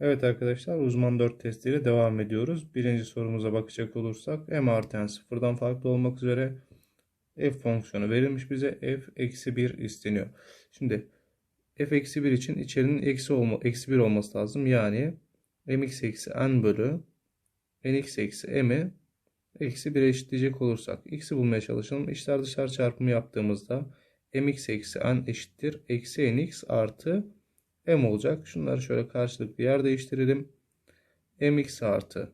Evet arkadaşlar uzman 4 testiyle devam ediyoruz. Birinci sorumuza bakacak olursak m artı n sıfırdan farklı olmak üzere f fonksiyonu verilmiş bize f eksi 1 isteniyor. Şimdi f eksi 1 için içerinin eksi, olma, eksi 1 olması lazım. Yani mx eksi n bölü nx eksi m'i eksi 1'e eşitleyecek olursak x'i bulmaya çalışalım. İçler dışarı çarpımı yaptığımızda mx eksi n eşittir. Eksi nx artı m olacak. Şunları şöyle karşılıklı yer değiştirelim. mx artı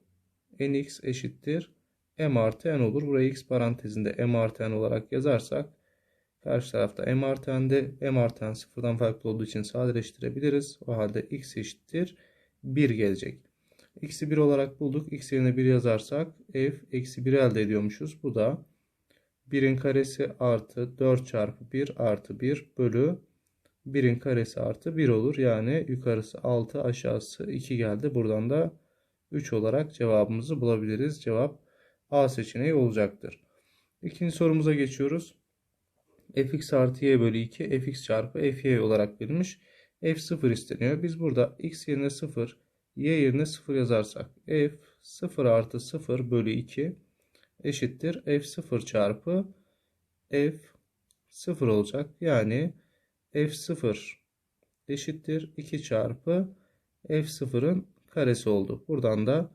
nx eşittir. m artı n olur. Burayı x parantezinde m artı n olarak yazarsak karşı tarafta m artı n'de m artı n sıfırdan farklı olduğu için sadeleştirebiliriz. O halde x eşittir 1 gelecek. x'i 1 olarak bulduk. x yerine 1 yazarsak f eksi 1 elde ediyormuşuz. Bu da 1'in karesi artı 4 çarpı 1 artı 1 bölü 1'in karesi artı 1 olur. Yani yukarısı 6 aşağısı 2 geldi. Buradan da 3 olarak cevabımızı bulabiliriz. Cevap A seçeneği olacaktır. İkinci sorumuza geçiyoruz. fx artı y bölü 2 fx çarpı fy olarak verilmiş. f0 isteniyor. Biz burada x yerine 0 y yerine 0 yazarsak f 0 artı 0 bölü 2 eşittir f0 çarpı f 0 olacak. Yani f0 eşittir 2 çarpı f0'ın karesi oldu. Buradan da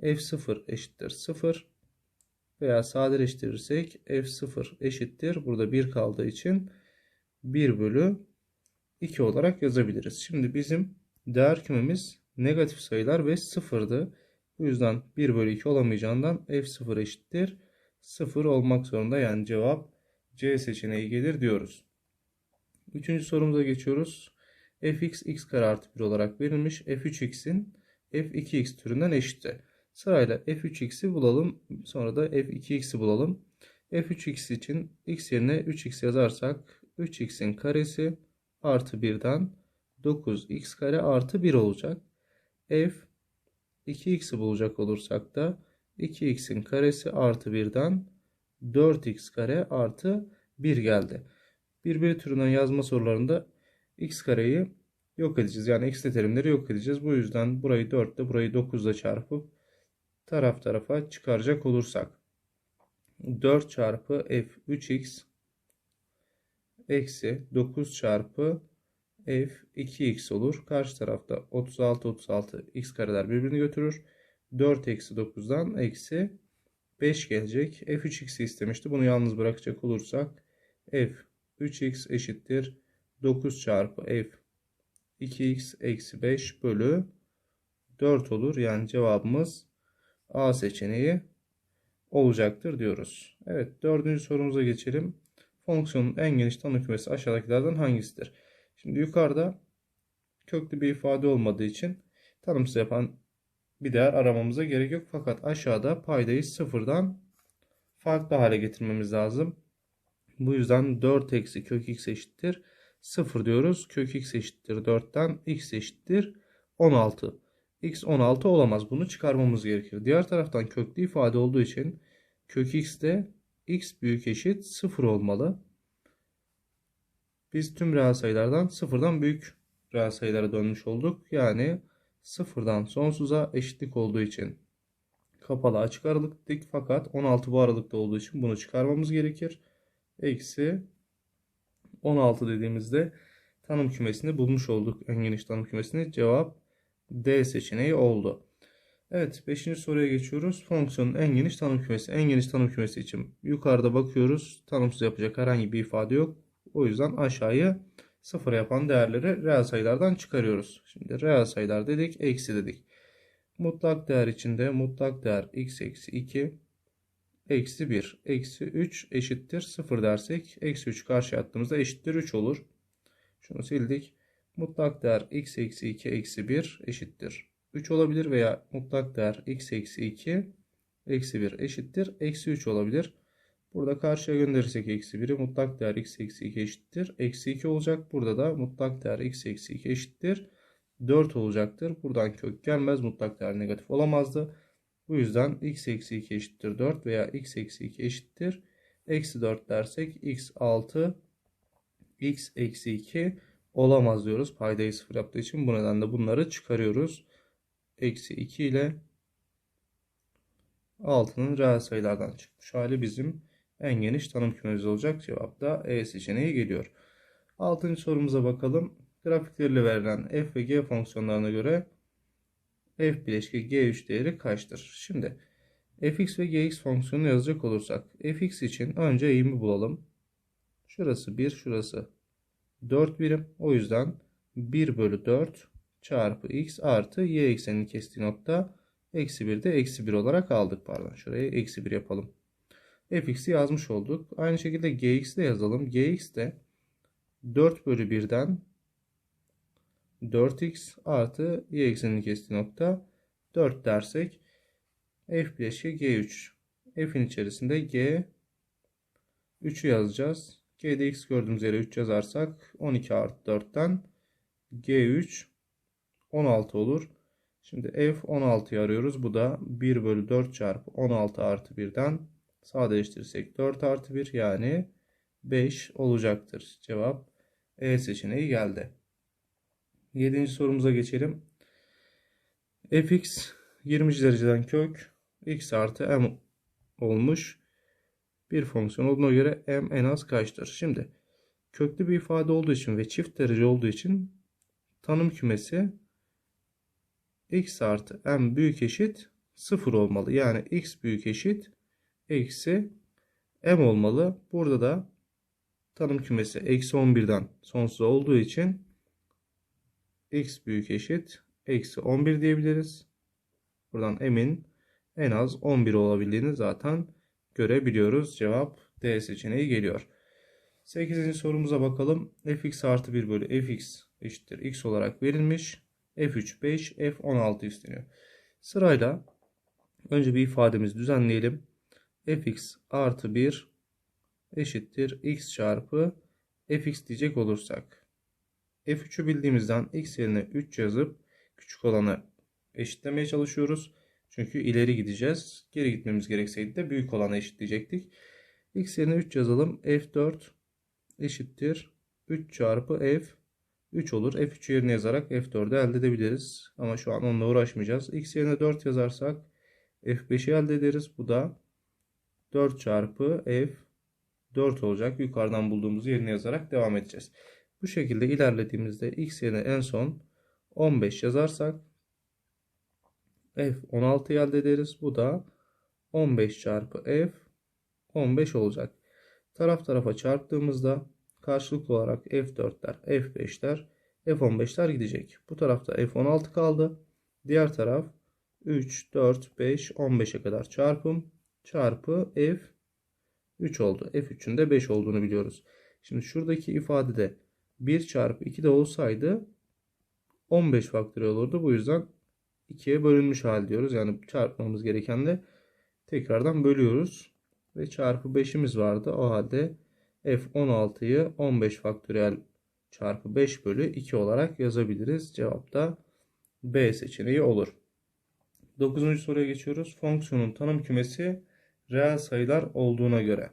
f0 eşittir 0 veya sadeleştirirsek f0 eşittir. Burada 1 kaldığı için 1 bölü 2 olarak yazabiliriz. Şimdi bizim değer kümemiz negatif sayılar ve 0'dı. Bu yüzden 1 bölü 2 olamayacağından f0 eşittir 0 olmak zorunda. Yani cevap C seçeneği gelir diyoruz. Üçüncü sorumuza geçiyoruz. fx x kare artı 1 olarak verilmiş. f3x'in f2x türünden eşitti. Sırayla f3x'i bulalım. Sonra da f2x'i bulalım. f3x için x yerine 3x yazarsak 3x'in karesi artı 1'den 9x kare artı 1 olacak. f 2x'i bulacak olursak da 2x'in karesi artı 1'den 4x kare artı 1 geldi. Birbiri türünden yazma sorularında x kareyi yok edeceğiz. Yani x terimleri yok edeceğiz. Bu yüzden burayı 4 ile burayı 9 ile çarpıp taraf tarafa çıkaracak olursak 4 çarpı f 3x eksi 9 çarpı f 2x olur. Karşı tarafta 36 36 x kareler birbirini götürür. 4 eksi 9'dan eksi 5 gelecek. f3x'i istemişti. Bunu yalnız bırakacak olursak f 3x eşittir 9 çarpı f 2x eksi 5 bölü 4 olur. Yani cevabımız A seçeneği olacaktır diyoruz. Evet dördüncü sorumuza geçelim. Fonksiyonun en geniş tanım kümesi aşağıdakilerden hangisidir? Şimdi yukarıda köklü bir ifade olmadığı için tanımsız yapan bir değer aramamıza gerek yok. Fakat aşağıda paydayı sıfırdan farklı hale getirmemiz lazım. Bu yüzden 4 eksi kök x eşittir 0 diyoruz. Kök x eşittir 4'ten x eşittir 16. x 16 olamaz. Bunu çıkarmamız gerekir. Diğer taraftan köklü ifade olduğu için kök x de x büyük eşit 0 olmalı. Biz tüm reel sayılardan sıfırdan büyük reel sayılara dönmüş olduk. Yani sıfırdan sonsuza eşitlik olduğu için kapalı açık aralık dedik. Fakat 16 bu aralıkta olduğu için bunu çıkarmamız gerekir eksi 16 dediğimizde tanım kümesini bulmuş olduk. En geniş tanım kümesini. Cevap D seçeneği oldu. Evet 5. soruya geçiyoruz. Fonksiyonun en geniş tanım kümesi. En geniş tanım kümesi için yukarıda bakıyoruz. Tanımsız yapacak herhangi bir ifade yok. O yüzden aşağıya sıfır yapan değerleri reel sayılardan çıkarıyoruz. Şimdi reel sayılar dedik. Eksi dedik. Mutlak değer içinde mutlak değer x eksi 2 eksi 1 eksi 3 eşittir 0 dersek eksi 3 karşı attığımızda eşittir 3 olur. Şunu sildik. Mutlak değer x eksi 2 eksi 1 eşittir 3 olabilir veya mutlak değer x eksi 2 eksi 1 eşittir eksi 3 olabilir. Burada karşıya gönderirsek eksi 1'i mutlak değer x eksi 2 eşittir. Eksi 2 olacak. Burada da mutlak değer x eksi 2 eşittir. 4 olacaktır. Buradan kök gelmez. Mutlak değer negatif olamazdı. Bu yüzden x eksi 2 eşittir 4 veya x eksi 2 eşittir. Eksi 4 dersek x 6 x eksi 2 olamaz diyoruz. Paydayı sıfır yaptığı için bu nedenle bunları çıkarıyoruz. eksi 2 ile 6'nın reel sayılardan çıkmış hali bizim en geniş tanım kümemiz olacak. Cevap da E seçeneği geliyor. 6. sorumuza bakalım. Grafikleriyle verilen f ve g fonksiyonlarına göre f bileşki g3 değeri kaçtır? Şimdi fx ve gx fonksiyonunu yazacak olursak fx için önce eğimi bulalım. Şurası 1, şurası 4 birim. O yüzden 1 bölü 4 çarpı x artı y eksenini kestiği nokta eksi 1 de eksi 1 olarak aldık. Pardon şuraya eksi 1 yapalım. fx'i yazmış olduk. Aynı şekilde gx'i de yazalım. gx de 4 bölü 1'den 4x artı y eksenini kestiği nokta 4 dersek f bileşki g3. f'in içerisinde g 3'ü yazacağız. g'de x gördüğümüz yere 3 yazarsak 12 artı 4'ten g3 16 olur. Şimdi f 16'yı arıyoruz. Bu da 1 bölü 4 çarpı 16 artı 1'den sadeleştirirsek 4 artı 1 yani 5 olacaktır. Cevap E seçeneği geldi. 7. sorumuza geçelim. fx 20 dereceden kök x artı m olmuş bir fonksiyon olduğuna göre m en az kaçtır? Şimdi köklü bir ifade olduğu için ve çift derece olduğu için tanım kümesi x artı m büyük eşit 0 olmalı. Yani x büyük eşit eksi m olmalı. Burada da tanım kümesi eksi 11'den sonsuz olduğu için x büyük eşit eksi 11 diyebiliriz. Buradan m'in en az 11 olabildiğini zaten görebiliyoruz. Cevap D seçeneği geliyor. 8. sorumuza bakalım. fx artı 1 bölü fx eşittir x olarak verilmiş. f3 5 f16 isteniyor. Sırayla önce bir ifademizi düzenleyelim. fx artı 1 eşittir x çarpı fx diyecek olursak. F3'ü bildiğimizden x yerine 3 yazıp küçük olanı eşitlemeye çalışıyoruz. Çünkü ileri gideceğiz. Geri gitmemiz gerekseydi de büyük olanı eşitleyecektik. x yerine 3 yazalım. f4 eşittir 3 çarpı f 3 olur. f3 yerine yazarak f4'ü elde edebiliriz. Ama şu an onunla uğraşmayacağız. x yerine 4 yazarsak f5'i elde ederiz. Bu da 4 çarpı f 4 olacak. Yukarıdan bulduğumuz yerine yazarak devam edeceğiz. Bu şekilde ilerlediğimizde x yerine en son 15 yazarsak f 16 elde ederiz. Bu da 15 çarpı f 15 olacak. Taraf tarafa çarptığımızda karşılıklı olarak f4'ler, f5'ler, f15'ler gidecek. Bu tarafta f16 kaldı. Diğer taraf 3, 4, 5, 15'e kadar çarpım çarpı f 3 oldu. F3'ün de 5 olduğunu biliyoruz. Şimdi şuradaki ifadede 1 çarpı 2 de olsaydı 15 faktöriyel olurdu. Bu yüzden 2'ye bölünmüş hal diyoruz. Yani çarpmamız gereken de tekrardan bölüyoruz. Ve çarpı 5'imiz vardı. O halde F16'yı 15 faktöriyel çarpı 5 bölü 2 olarak yazabiliriz. Cevap da B seçeneği olur. 9. soruya geçiyoruz. Fonksiyonun tanım kümesi reel sayılar olduğuna göre.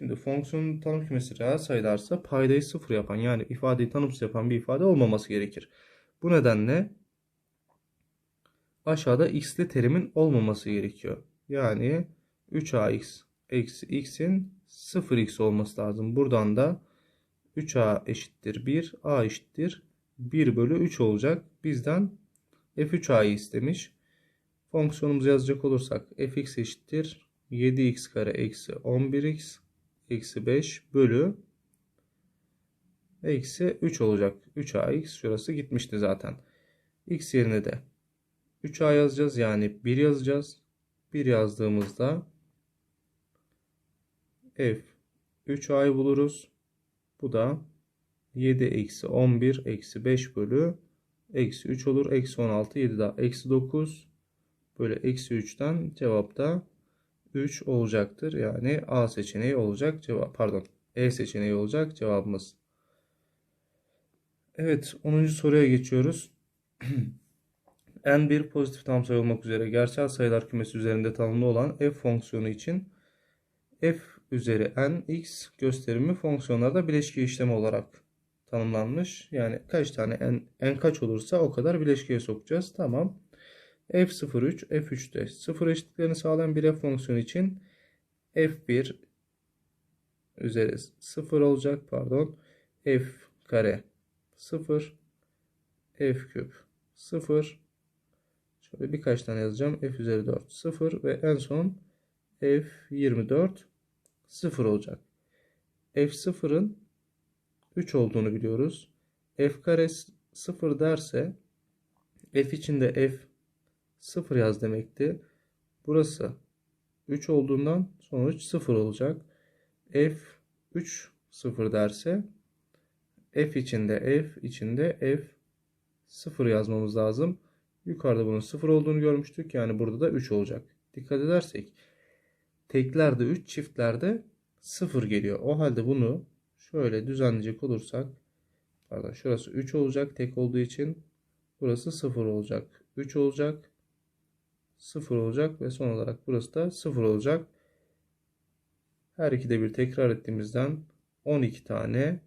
Şimdi fonksiyonun tanım kümesi reel sayılarsa paydayı sıfır yapan yani ifadeyi tanımsız yapan bir ifade olmaması gerekir. Bu nedenle aşağıda x'li terimin olmaması gerekiyor. Yani 3ax eksi x'in 0x olması lazım. Buradan da 3a eşittir 1, a eşittir 1 bölü 3 olacak. Bizden f3a'yı istemiş. Fonksiyonumuzu yazacak olursak fx eşittir 7x kare eksi 11x eksi 5 bölü eksi 3 olacak. 3ax şurası gitmişti zaten. x yerine de 3a yazacağız yani 1 yazacağız. 1 yazdığımızda f 3a'yı buluruz. Bu da 7 eksi 11 eksi 5 bölü eksi 3 olur. Eksi 16 7 daha eksi 9 böyle eksi 3'ten cevap da 3 olacaktır. Yani A seçeneği olacak cevap pardon E seçeneği olacak cevabımız. Evet 10. soruya geçiyoruz. n bir pozitif tam sayı olmak üzere gerçel sayılar kümesi üzerinde tanımlı olan f fonksiyonu için f üzeri n x gösterimi fonksiyonlarda bileşke işlemi olarak tanımlanmış. Yani kaç tane n, n kaç olursa o kadar bileşkeye sokacağız. Tamam. F03, f3'te sıfır eşitliklerini sağlayan bir f fonksiyonu için f1 üzeri 0 olacak pardon. F kare 0 f küp 0 şöyle birkaç tane yazacağım. F üzeri 4 0 ve en son f 24 0 olacak. F0'ın 3 olduğunu biliyoruz. F kare 0 derse f içinde f 0 yaz demekti burası 3 olduğundan sonuç 0 olacak f 3 0 derse f içinde f içinde f 0 yazmamız lazım. Yukarıda bunun 0 olduğunu görmüştük. Yani burada da 3 olacak. Dikkat edersek teklerde 3 çiftlerde 0 geliyor. O halde bunu şöyle düzenleyecek olursak pardon şurası 3 olacak tek olduğu için burası 0 olacak. 3 olacak 0 olacak ve son olarak burası da 0 olacak. Her ikide bir tekrar ettiğimizden 12 tane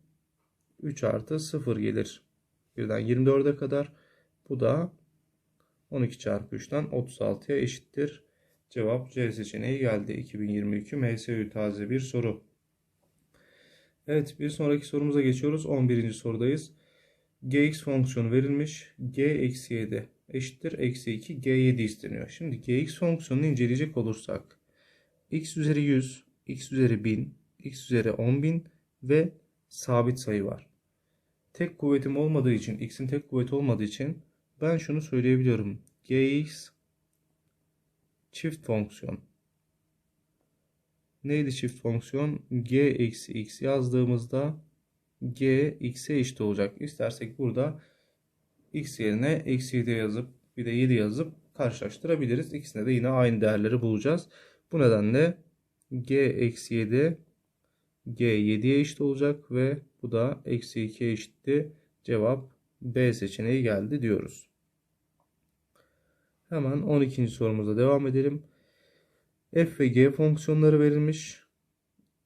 3 artı 0 gelir. Birden 24'e kadar. Bu da 12 çarpı 3'ten 36'ya eşittir. Cevap C seçeneği geldi. 2022 MSÜ taze bir soru. Evet bir sonraki sorumuza geçiyoruz. 11. sorudayız. gx fonksiyonu verilmiş. g eksi 7 eşittir. Eksi 2 g7 isteniyor. Şimdi gx fonksiyonunu inceleyecek olursak x üzeri 100 x üzeri 1000, x üzeri 10.000 ve sabit sayı var. Tek kuvvetim olmadığı için, x'in tek kuvveti olmadığı için ben şunu söyleyebiliyorum. gx çift fonksiyon. Neydi çift fonksiyon? g eksi x yazdığımızda g x'e eşit olacak. İstersek burada x yerine eksi 7 yazıp bir de 7 yazıp karşılaştırabiliriz. İkisinde de yine aynı değerleri bulacağız. Bu nedenle g eksi 7 g 7'ye eşit olacak ve bu da eksi 2'ye eşitti. Cevap B seçeneği geldi diyoruz. Hemen 12. sorumuza devam edelim. f ve g fonksiyonları verilmiş.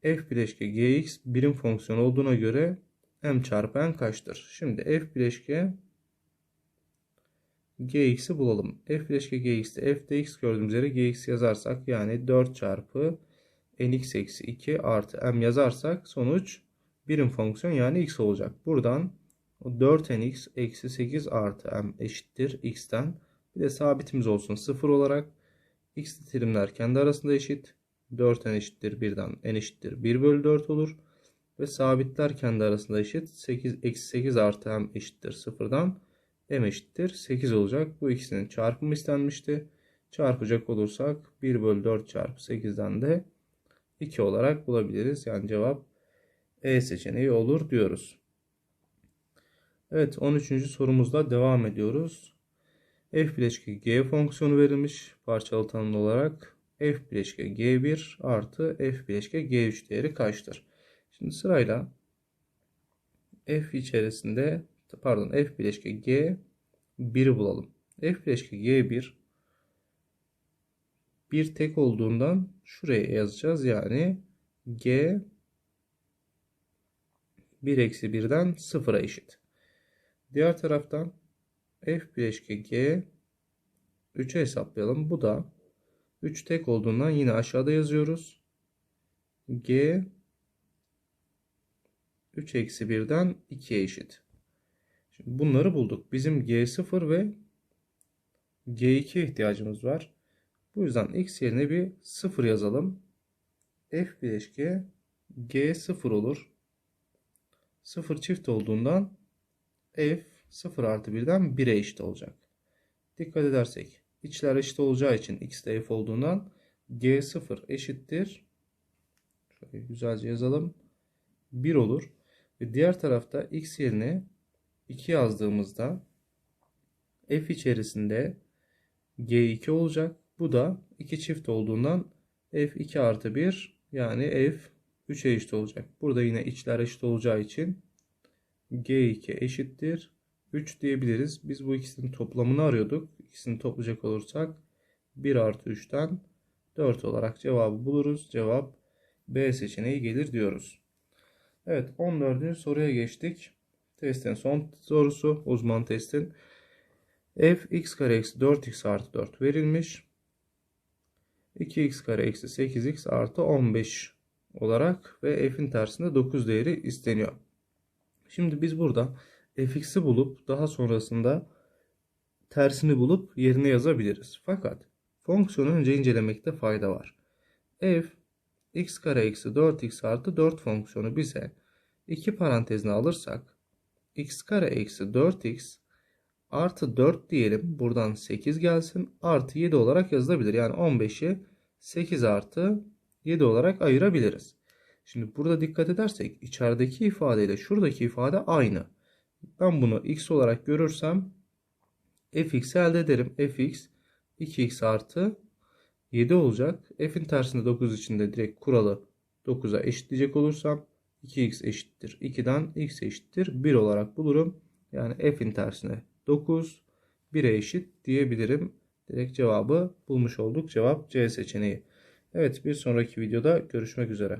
f bileşke gx birim fonksiyon olduğuna göre m çarpı n kaçtır? Şimdi f bileşke gx'i bulalım. f bileşke gx'te f de x gördüğümüz yere gx yazarsak yani 4 çarpı nx eksi 2 artı m yazarsak sonuç birim fonksiyon yani x olacak. Buradan 4nx eksi 8 artı m eşittir x'ten. Bir de sabitimiz olsun 0 olarak. x terimler kendi arasında eşit. 4n eşittir 1'den n eşittir 1 bölü 4 olur. Ve sabitler kendi arasında eşit. 8, eksi 8 artı m eşittir 0'dan m eşittir 8 olacak. Bu ikisinin çarpımı istenmişti. Çarpacak olursak 1 bölü 4 çarpı 8'den de 2 olarak bulabiliriz. Yani cevap E seçeneği olur diyoruz. Evet 13. sorumuzda devam ediyoruz. F bileşke G fonksiyonu verilmiş parçalı tanımlı olarak F bileşke G1 artı F bileşke G3 değeri kaçtır? Şimdi sırayla F içerisinde pardon F bileşke G 1'i bulalım. F bileşke G1 bir tek olduğundan şuraya yazacağız. Yani G 1 eksi 1'den 0'a eşit. Diğer taraftan F bileşke G 3'e hesaplayalım. Bu da 3 tek olduğundan yine aşağıda yazıyoruz. G 3 eksi 1'den 2'ye eşit. Şimdi bunları bulduk. Bizim G0 ve G2 ihtiyacımız var. Bu yüzden x yerine bir 0 yazalım. F bileşke G 0 olur. 0 çift olduğundan F 0 artı 1'den 1'e eşit olacak. Dikkat edersek içler eşit olacağı için x de f olduğundan G 0 eşittir. Şöyle güzelce yazalım. 1 olur. Ve diğer tarafta x yerine 2 yazdığımızda f içerisinde G2 olacak. Bu da 2 çift olduğundan f2 artı 1 yani f 3'e eşit olacak. Burada yine içler eşit olacağı için g2 eşittir 3 diyebiliriz. Biz bu ikisinin toplamını arıyorduk. İkisini toplayacak olursak 1 artı 3'ten 4 olarak cevabı buluruz. Cevap B seçeneği gelir diyoruz. Evet 14. soruya geçtik. Testin son sorusu uzman testin. f x kare eksi 4x artı 4 verilmiş. 2x kare eksi 8x artı 15 olarak ve f'in tersinde 9 değeri isteniyor. Şimdi biz burada fx'i bulup daha sonrasında tersini bulup yerine yazabiliriz. Fakat fonksiyonu önce incelemekte fayda var. f x kare eksi 4x artı 4 fonksiyonu bize iki parantezine alırsak x kare eksi 4x artı 4 diyelim. Buradan 8 gelsin. Artı 7 olarak yazılabilir. Yani 15'i 8 artı 7 olarak ayırabiliriz. Şimdi burada dikkat edersek içerideki ifade ile şuradaki ifade aynı. Ben bunu x olarak görürsem fx elde ederim. fx 2x artı 7 olacak. f'in tersinde 9 içinde direkt kuralı 9'a eşitleyecek olursam 2x eşittir 2'den x eşittir 1 olarak bulurum. Yani f'in tersine 9 1'e eşit diyebilirim. Direkt cevabı bulmuş olduk. Cevap C seçeneği. Evet bir sonraki videoda görüşmek üzere.